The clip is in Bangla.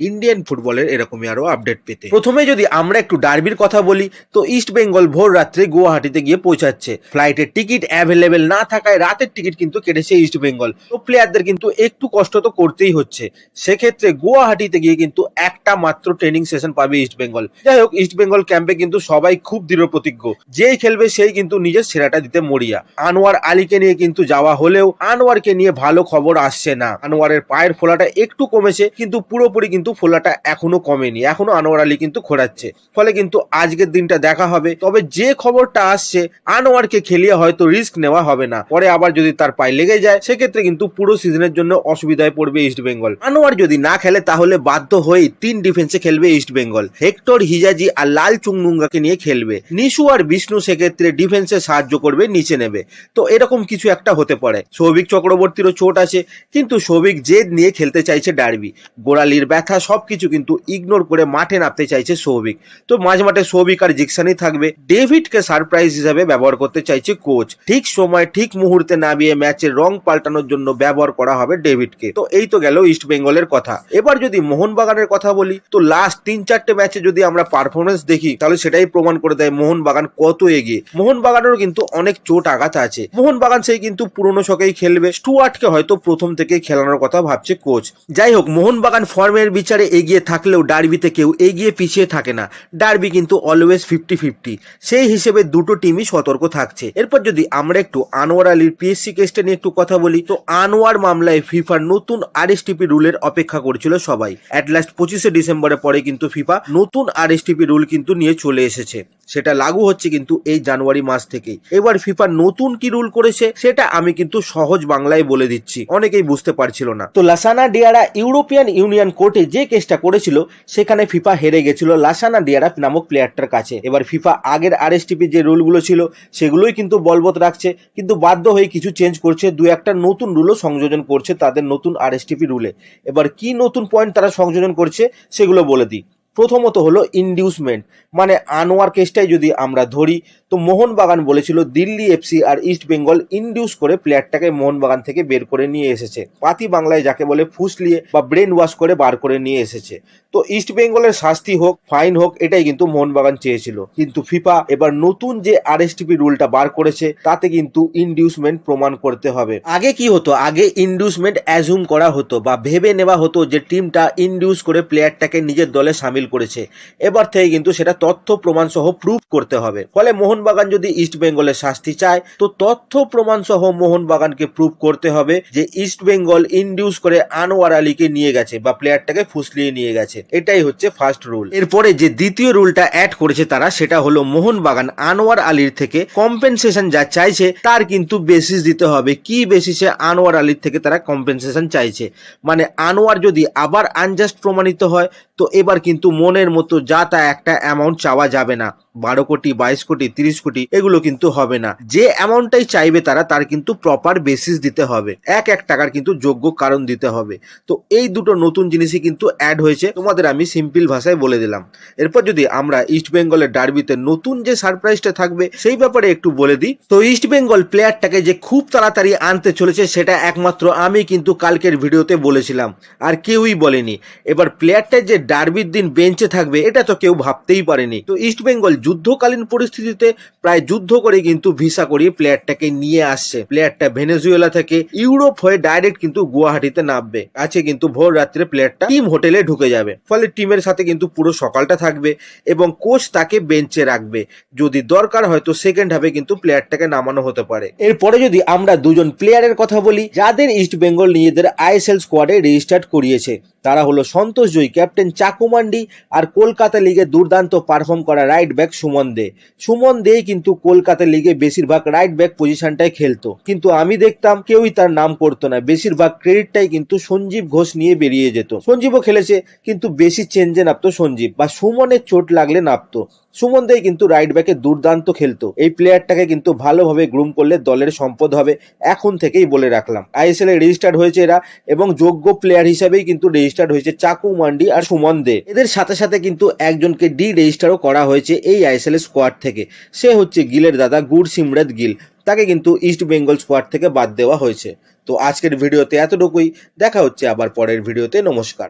ইন্ডিয়ান ফুটবলের এরকমই আরও আপডেট পেতে। প্রথমে যদি আমরা একটু ডার্বির কথা বলি, তো ইস্ট বেঙ্গল ভোর রাত্রে গুয়াহাটিতে গিয়ে পৌঁছাচ্ছে। ফ্লাইটের টিকিট অ্যাভেলেবেল না থাকায় রাতের টিকিট কিন্তু কেটেছে ইস্ট বেঙ্গল তো প্লেয়ারদের কিন্তু একটু কষ্ট তো করতেই হচ্ছে। সেক্ষেত্রে গুয়াহাটিতে গিয়ে কিন্তু একটা মাত্র ট্রেনিং সেশন পাবে ইস্ট বেঙ্গল যাই হোক ইস্ট বেঙ্গল ক্যাম্পে কিন্তু সবাই খুব দৃঢ় প্রতিজ্ঞ। যেই খেলবে সেই কিন্তু নিজের সেরাটা দিতে মরিয়া। আনোয়ার আলীকে নিয়ে কিন্তু যাওয়া হলেও আনোয়ারকে নিয়ে ভালো খবর আসছে না। আনোয়ারের পায়ের ফোলাটা একটু কমেছে, কিন্তু পুরোপুরি কিন্তু ফোলাটা এখনও কমেনি, এখনও আনোয়ার আলী কিন্তু খোঁড়াচ্ছে। ফলে কিন্তু আজকের দিনটা দেখা হবে, তবে যে খবরটা আসছে, আনোয়ারকে খেলিয়ে হয়তো রিস্ক নেওয়া হবে না। পরে আবার যদি তার পায়ে লেগে যায়, সেক্ষেত্রে কিন্তু পুরো সিজনের জন্য অসুবিধায় পড়বে ইস্ট বেঙ্গল। আনোয়ার যদি না খেলে, তাহলে বাধ্য হয়েই তিন ডিফেন্সে খেলবে ইস্ট বেঙ্গল। হেক্টর, হিজাজি আর লাল চুংনুঙ্গাকে নিয়ে খেলবে। নিশু আর বিষ্ণু সেক্ষেত্রে ডিফেন্সে সাহায্য করবে, নিচে নেবে। তো এরকম কিছু একটা হতে পারে। সৌভিক চক্রবর্তীরও চোট আছে, কিন্তু সৌভিক জেদ নিয়ে খেলতে চাইছে ডার্বি গোড়ালির ব্যথা সবকিছু কিন্তু ইগনোর করে মাঠে নামতে চাইছে সৌভিক। তো মাঝ মাঠে সৌভিক আর জিকসানই থাকবে। ডেভিডকে সারপ্রাইজ হিসাবে ব্যবহার করতে চাইছে কোচ ঠিক সময়, ঠিক মুহূর্তে নামিয়ে ম্যাচের রং পাল্টানোর জন্য ব্যবহার করা হবে ডেভিডকে। তো এই তো গেল ইস্ট বেঙ্গলের কথা। এবার যদি মোহনবাগানের কথা বলি, তো লাস্ট তিন চারটে ম্যাচে যদি আমরা পারফরমেন্স দেখি, তাহলে সেটাই প্রমাণ করে দেয় মোহনবাগান কত এগিয়ে। মোহনবাগানেরও কিন্তু অনেক চোট আঘাত আছে। মোহনবাগান সেই কিন্তু পুরনো শখেই খেলবে। স্টুয়ার্টকে হয়তো প্রথম থেকে খেলানোর কথা ভাবছে কোচ যাই হোক, মোহনবাগান ফর্মের বিচারে এগিয়ে থাকলেও ডার্বিতে কেউ এগিয়ে পিছিয়ে থাকে না। ডার্বি কিন্তু অলওয়েজ ফিফটি ফিফটি সেই হিসেবে দুটো টিমই সতর্ক থাকছে। এরপর যদি আমরা একটু আনোয়ার আলীর পিএসসি কেসটা নিয়ে একটু কথা বলি, তো আনোয়ার মামলায় ফিফার নতুন আরএসটিপি রুলের অপেক্ষা করছিল সবাই। অ্যাট লাস্ট পঁচিশে ডিসেম্বরের পরে কিন্তু ফিফা নতুন আরএসটিপি রুল কিন্তু নিয়ে চলে এসেছে। সেটা লাগু হচ্ছে কিন্তু এই জানুয়ারি মাস থেকেই। এবার ফিফা নতুন কি রুল করেছে, সেটা আমি কিন্তু সহজ বাংলায় বলে দিচ্ছি। অনেকেই বুঝতে পারছিল না। তো লাসানা ডিয়ারা ইউরোপিয়ান ইউনিয়ন কোর্টে যে কেসটা করেছিল, সেখানে ফিফা হেরে গেছিল লাসানা ডিয়ারাফ নামক প্লেয়ারটার কাছে। এবার ফিফা আগের আরএসটিপি যে রুলগুলো ছিল, সেগুলোই কিন্তু বলবৎ রাখছে। কিন্তু বাধ্য হয়ে কিছু চেঞ্জ করছে, দু একটা নতুন রুলও সংযোজন করছে তাদের নতুন আরএসটিপি রুলে এবার কি নতুন পয়েন্ট তারা সংযোজন করছে, সেগুলো বলে দিই। প্রথমত হলো ইন্ডিউসমেন্ট মানে আনোয়ার কেসটাই যদি আমরা ধরি, তো মোহনবাগান বলেছিল দিল্লি এফসি আর ইস্ট বেঙ্গল ইনডিউস করে প্লেয়ারটাকে মোহনবাগান থেকে বের করে নিয়ে এসেছে। পাতি বাংলায় যাকে বলে ফুসলিয়ে বা ব্রেন ওয়াশ করে বার করে নিয়ে এসেছে। তো ইস্ট বেঙ্গলের শাস্তি হোক ফাইন হোক, এটাই কিন্তু মোহনবাগান চেয়েছিল। কিন্তু ফিফা এবার নতুন যে আরএসটিপি রুলটা বার করেছে, তাতে কিন্তু ইনডিউসমেন্ট প্রমাণ করতে হবে। আগে কি হতো? আগে ইনডিউসমেন্ট অ্যাজুম করা হতো বা ভেবে নেওয়া হতো যে টিমটা ইনডিউস করে প্লেয়ারটাকে নিজের দলে সামিল করেছে। এবার থেকে কিন্তু সেটা তথ্য প্রমাণ সহ প্রুফ করতে হবে। ফলে মোহনবাগান যদি ইস্ট বেঙ্গলের শাস্তি চায়, তো তথ্য প্রমাণ সহ মোহনবাগানকে প্রুফ করতে হবে যে ইস্ট বেঙ্গল ইনডিউস করে আনোয়ার আলীকে নিয়ে গেছে বা প্লেয়ারটাকে ফুসলিয়ে নিয়ে গেছে। এটাই হচ্ছে ফার্স্ট রুল এরপরে যে দ্বিতীয় রুলটা অ্যাড করেছে তারা, সেটা হলো মোহনবাগান আনোয়ার আলীর থেকে কম্পেনসেশন যা চাইছে, তার কিন্তু বেসিস দিতে হবে। কি বেসিসে আনোয়ার আলীর থেকে তারা কম্পেনসেশন চাইছে? মানে আনোয়ার যদি আবার আনজাস্ট প্রমাণিত হয়, তো এবার কিন্তু মনের মতো যা তা একটা অ্যামাউন্ট চাওয়া যাবে না। বারো কোটি, বাইশ কোটি, তিরিশ কোটি, এগুলো কিন্তু হবে না। যে অ্যামাউন্টটাই চাইবে তারা, তার কিন্তু প্রপার বেসিস দিতে হবে। এক এক টাকার কিন্তু যোগ্য কারণ দিতে হবে। তো এই দুটো নতুন জিনিসই কিন্তু অ্যাড হয়েছে। তোমাদের আমি সিম্পল ভাষায় বলে দিলাম। এরপর যদি আমরা ইস্ট বেঙ্গলের ডার্বিতে নতুন যে সারপ্রাইজটা থাকবে, সেই ব্যাপারে একটু বলে দিই। তো ইস্ট বেঙ্গল প্লেয়ারটাকে যে খুব তাড়াতাড়ি আনতে চলেছে, সেটা একমাত্র আমি কিন্তু কালকের ভিডিওতে বলেছিলাম। আর কেউই বলেনি। এবার প্লেয়ারটা যে ডার্বির দিন বেঞ্চে থাকবে, এটা তো কেউ ভাবতেই পারেনি। তো ইস্ট বেঙ্গল যুদ্ধকালীন পরিস্থিতিতে প্রায় যুদ্ধ করে কিন্তু ভিসা করিয়ে প্লেয়ারটাকে নিয়ে আসছে। প্লেয়ারটা ভেনেজুয়েলা থেকে ইউরোপ হয়ে ডাইরেক্ট কিন্তু গুয়াহাটিতে নামবে। আছে কিন্তু ভোর রাত্রে প্লেয়ারটা টিম হোটেলে ঢুকে যাবে। ফলে টিমের সাথে কিন্তু পুরো সকালটা থাকবে এবং কোচ তাকে বেঞ্চে রাখবে। যদি দরকার হয়তো সেকেন্ড হাফে কিন্তু প্লেয়ারটাকে নামানো হতে পারে। এরপরে যদি আমরা দুজন প্লেয়ারের কথা বলি, যাদের ইস্ট বেঙ্গল নিজেদের আইএসএল স্কোয়াডে রেজিস্টার্ড করিয়েছে, তারা হলো সন্তোষ জয়ী ক্যাপ্টেন চাকুমান্ডি আর কলকাতা লিগে দুর্দান্ত পারফর্ম করা রাইট ব্যাক সুমন দে। সুমন দেই কিন্তু কলকাতা লিগে বেশিরভাগ রাইট ব্যাক পজিশনটাই খেলতো। কিন্তু আমি দেখতাম কেউই তার নাম করতো না। বেশিরভাগ ক্রেডিটটাই কিন্তু সঞ্জীব ঘোষ নিয়ে বেরিয়ে যেত। সঞ্জীবও খেলেছে, কিন্তু বেশি চেঞ্জে নামতো সঞ্জীব বা সুমনের চোট লাগলে নামতো সুমন দেই কিন্তু রাইট ব্যাকে দুর্দান্ত খেলতো। এই প্লেয়ারটাকে কিন্তু ভালোভাবে গ্রুম করলে দলের সম্পদ হবে, এখন থেকেই বলে রাখলাম। আইএসএল এ রেজিস্টার্ড হয়েছে এরা এবং যোগ্য প্লেয়ার হিসাবেই কিন্তু রেজিস্টার্ড হয়েছে চাকু মান্ডি আর সুমন দে। এদের সাথে সাথে কিন্তু একজনকে ডি রেজিস্টারও করা হয়েছে। এই আইএসএল স্কোয়াড থেকে। সে হচ্ছে গিলের দাদা গুড সিমরাত গিল। তাকে কিন্তু ইস্ট বেঙ্গল স্কোয়াড থেকে বাদ দেওয়া হয়েছে। তো আজকের ভিডিওতে এতটুকুই। দেখা হচ্ছে আবার পরের ভিডিওতে। নমস্কার।